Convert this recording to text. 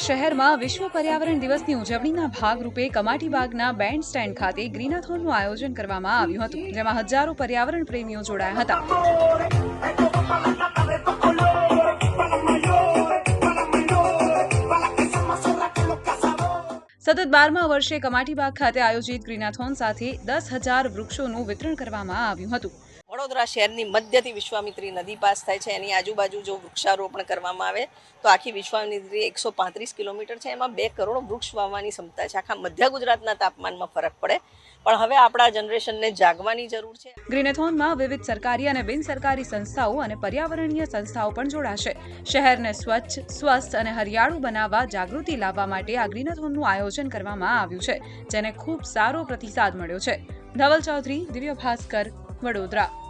શહેરમાં વિશ્વ પર્યાવરણ દિવસની ઉજવણીના ભાગરૂપે કમાટીબાગના બેન્ડ સ્ટેન્ડ ખાતે ગ્રીનાથોનનું આયોજન કરવામાં આવ્યું હતું, જેમાં હજારો પર્યાવરણ પ્રેમીઓ જોડાયા હતા. સતત બારમા વર્ષે કમાટીબાગ ખાતે આયોજિત ગ્રીનાથોન સાથે દસ હજાર વૃક્ષોનું વિતરણ કરવામાં આવ્યું હતું. વડોદરા શહેરની મધ્યથી વિશ્વામિત્રી નદી પાસ થાય છે. એની આજુબાજુ જો વૃક્ષારોપણ કરવામાં આવે, તો આખી વિશ્વામિત્રી એકસો પાંત્રીસ કિલોમીટર છે. એમાં બે કરોડ વૃક્ષ વાવવાની ક્ષમતા છે. આખા મધ્ય ગુજરાતના તાપમાનમાં ફરક પડે. પણ હવે આપણા જનરેશનને જાગવાની જરૂર છે. ગ્રીનેથોનમાં વિવિધ સરકારી અને બિન સરકારી સંસ્થાઓ અને પર્યાવરણીય સંસ્થાઓ પણ જોડાશે. શહેરને સ્વચ્છ, સ્વસ્થ અને હરિયાળું બનાવવા જાગૃતિ લાવવા માટે આ ગ્રીનેથોનનું આયોજન કરવામાં આવ્યું છે, જેને ખૂબ સારો પ્રતિસાદ મળ્યો છે. Dhaval Chaudhary Divya Bhaskar Vadodara.